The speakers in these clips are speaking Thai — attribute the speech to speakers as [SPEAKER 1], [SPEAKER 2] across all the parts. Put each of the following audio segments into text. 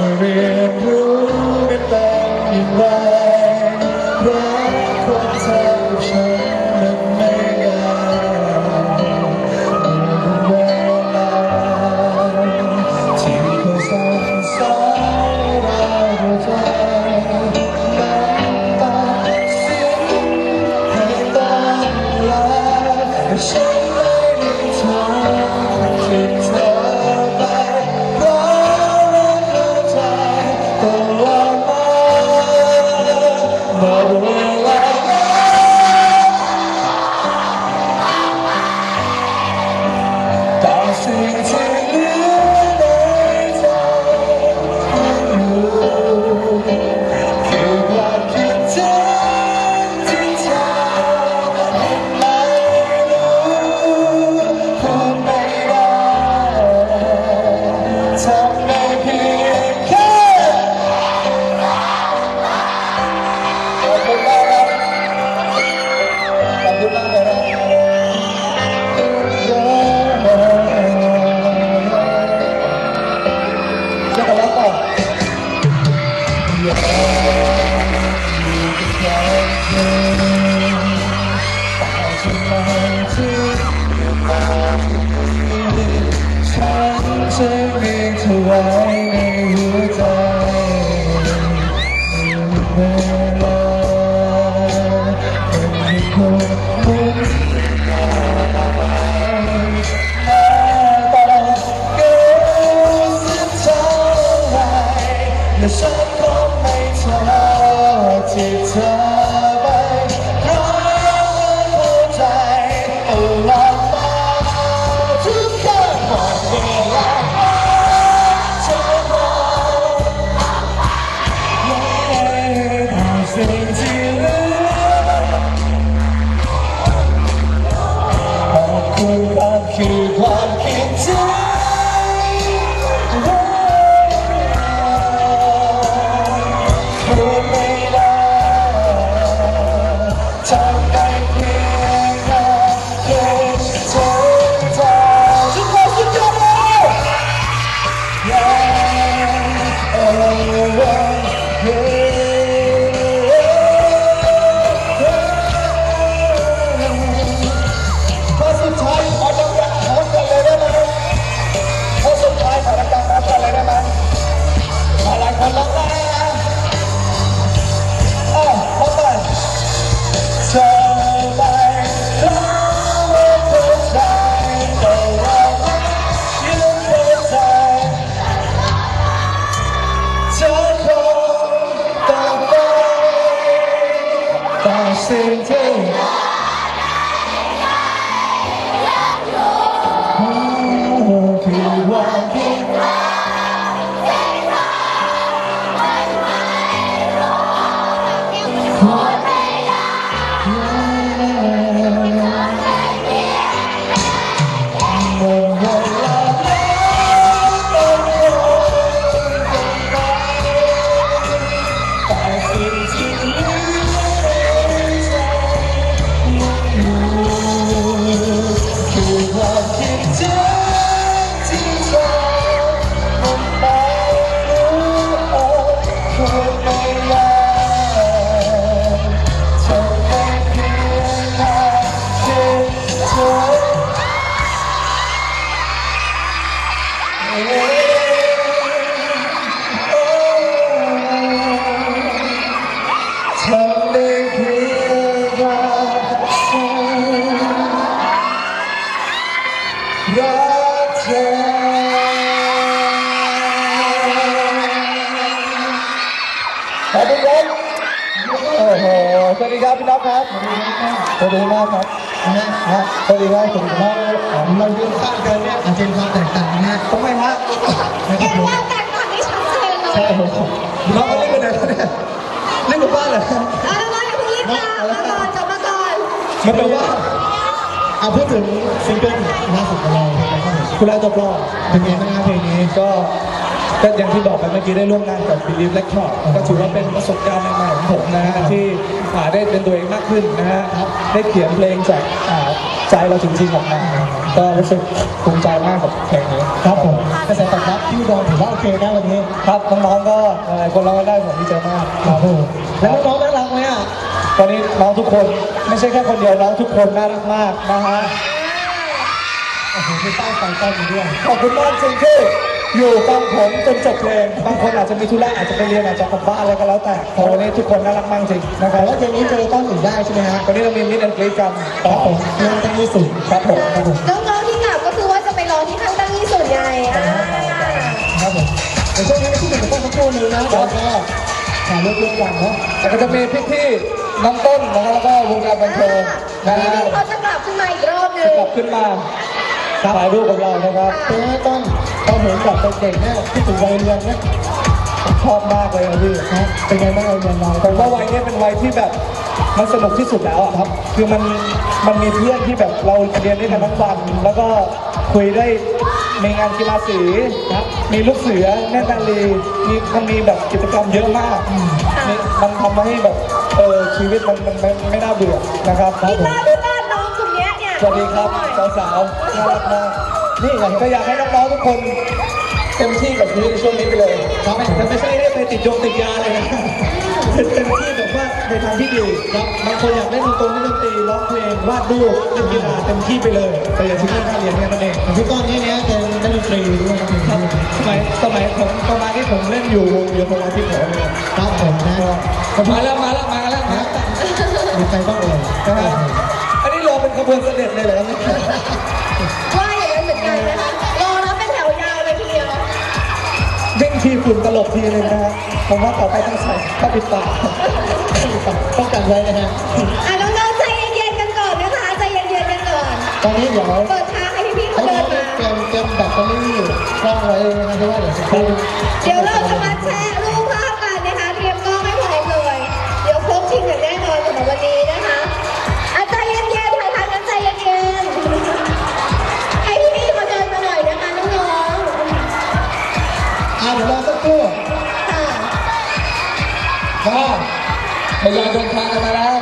[SPEAKER 1] Surrender and back in line. ทอที่เธอไปเพราะเข้าใจตลอดมาทุกครั้งหมดเวลาเธอบอกไม่ได้สิ่งที่เหลือขอบคุณครับคือความคิดถึง แครับพี่น้องครับสวัสดีมากครับนะฮะสวัสดีครับสวัสดีมากเรายืนข้างกันเนี่ยอาจจะมีความแตกต่างนะฮะทำไมฮะนะครับผม
[SPEAKER 2] แตกต่างที่ชัดเจนเลย
[SPEAKER 1] ใช่ผมน้องเขาเล่นกันไหนเนี่ยเล่นกับบ้านเหรอ
[SPEAKER 2] เอาละว่าอย่าพิ่งรีบมาก่อนจับมาก่อน
[SPEAKER 1] มันแปลว่าเอาพูดถึงซิงเกิลล่าสุดของเราคุณแรกจบรอบเป็นไงบ้างครับเพลงนี้ก็ ก็อย่างที่บอกไปเมื่อกี้ได้ร่วมงานกับ Believe Record ก็ถือว่าเป็นประสบการณ์ใหม่ๆของผมนะฮะที่อ่าได้เป็นตัวเองมากขึ้นนะฮะได้เขียนเพลงจากอ่าใจเราจริงๆออกมาก็รู้สึกภูมิใจมากกับเพลงนี้
[SPEAKER 3] ครับผมกระแสตอบรับที่อุดรถือว่าโอเคนะวันนี้
[SPEAKER 1] ครับน้องๆก็หลายคนร้องกันได้ผมดีใจมาก
[SPEAKER 3] ครับผมแล้วน้องๆน่ารักไหมอะ
[SPEAKER 1] ตอนนี้น้องทุกคนไม่ใช่แค่คนเดียวน้องทุกคนน่ารักมากนะฮะ
[SPEAKER 3] โอ้โหมีป้ายไฟต้อนอยู่ด้วย
[SPEAKER 1] ขอบคุณมากจริงที่ อยู่ฟังผมจนจบเพลงบางคนอาจจะมีธุระอาจจะไปเรียนอาจจะกลับบ้านอะไรก็แล้วแต่ขอวันนี้ทุกคนน่ารักมากจริงนะค
[SPEAKER 3] แต่
[SPEAKER 1] รับ
[SPEAKER 3] ว่าเพลงนี้เจอต้อนอื่นได้ใช่ไหมฮะ
[SPEAKER 1] วันนี้เรามีมิดแอนกรีกัน
[SPEAKER 3] ครับผมเรื่องตั้งยี่สุด
[SPEAKER 1] ครับผม
[SPEAKER 3] ครับผม
[SPEAKER 2] น้องๆที่กลับก็คือว่าจะไปรอที่ข้างตั้งยี่สุดไงอ่า
[SPEAKER 3] ครับผมในช่วงนี้ที่หนึ่งก็สักครู่หนึงนะแล้วก็ถ่ายรูปร่วมกันเนาะ
[SPEAKER 1] แต่ก็จะมีพี่ๆน้องต้นนะครับแล้วก็วงการบันเทิงนะฮะ
[SPEAKER 2] เขาจะกลับขึ้นมาอีกรอบหนึง
[SPEAKER 1] กลับขึ้นมา ถ่ายรูปกับเรานะครับ
[SPEAKER 3] เป็นไงต้นเราเห็นแบบเด็กๆเนี่ยที่ถึงวัยเรียนเนี่ย
[SPEAKER 1] ชอบมากเลยครับพี่
[SPEAKER 3] นะเป็นไงบ้างวัยเรียนเรา
[SPEAKER 1] ผมว่าวัยนี้เป็นวัยที่แบบมันสนุกที่สุดแล้วอะครับ คือมันมันมีเพื่อนที่แบบเราเรียนด้วยกันทั้งวัน แล้วก็คุยได้มีงานกีฬาสีครับมีลูกเสือแน่นนาลีมีมันมีแบบกิจกรรมเยอะมากมีมันทำให้แบบเออชีวิตมันมันมันไม่น่าเบื่อนะครับครับ
[SPEAKER 2] พี่
[SPEAKER 1] ผม สวัสดีครับสาวๆน่ารักมากนี่ไงก็อยากให้น้องๆทุกคนเต็มที่กับชีวิตในช่วงนี้ไปเลยครับแต่ไม่ใช่ได้ไปติดยงติดยาเลยนะเต็มที่แบบว่าในทางที่ดีครับบางคนอยากเล่นดนตรีเล่นดนตรีร้องเพลงวาดรูปเล่นกีฬาเต็มที่ไปเลยแต่อย่าทิ้งเรื่องการเรียนแค่นั้นเอง
[SPEAKER 3] ของพี่ต้นนี่เนี่ยเป็นนักดนตรีด้วยครับ
[SPEAKER 1] ครับสมัยสมัยผมประมาณที่ผมเล่นอยู่วงเดียวกับที่ผมเลย
[SPEAKER 3] ครับผมนะ
[SPEAKER 1] มาแล้วมาแล้วมาแล้วมาแล้ว
[SPEAKER 3] มีใครบ้างเอ่ย
[SPEAKER 1] นะฮะอันนี้รอเป็นขบวนเสด็จเลยเหรอครับเนี่ย
[SPEAKER 2] ว่าอย่างนั้นเหมือนกันนะคะรอรับเป็นแถวยาวเลยทีเดียว
[SPEAKER 1] วิ่งทีฝุ่นตลบทีนึงนะฮะผมว่าต่อไปต้องใส่ผ้าปิดปาก
[SPEAKER 3] ป้องกันไว้นะฮะ
[SPEAKER 2] อะน้องๆใจเย็นๆกันก่อนนะคะใจเย็นๆกันก่อน
[SPEAKER 3] ตอนนี้เดี๋ยว
[SPEAKER 2] เปิดทางให้พี่ๆเขา
[SPEAKER 3] ให้
[SPEAKER 2] เดิน
[SPEAKER 3] น้อง
[SPEAKER 2] มา
[SPEAKER 3] เตรียมเตรียมแบตเตอรี่กล้องไว้นะเพราะว่าเดี๋ยวสักครู่
[SPEAKER 2] เดี๋ยวเราจะมาแชร์
[SPEAKER 3] เดี๋ยวรอสักครู่
[SPEAKER 2] ๆค่ะ
[SPEAKER 1] ก็ทยอยเดินทางกันมาแล้ว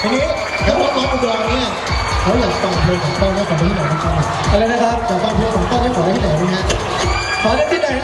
[SPEAKER 3] ทีนี้แล้วน้องๆอุดรเนี่ยเขาอยากฟังเพลงของต้นให้ขอได้ที่ไหนบ้างครับ
[SPEAKER 1] อะไรนะครับ
[SPEAKER 3] อยากฟังเพลงของต้นให้ขอได้ที่ไหนบ้างฮะ
[SPEAKER 1] ขอได้ที่ไหนเนี่ยขอได้ที่ไหนขอได้ที่ไหน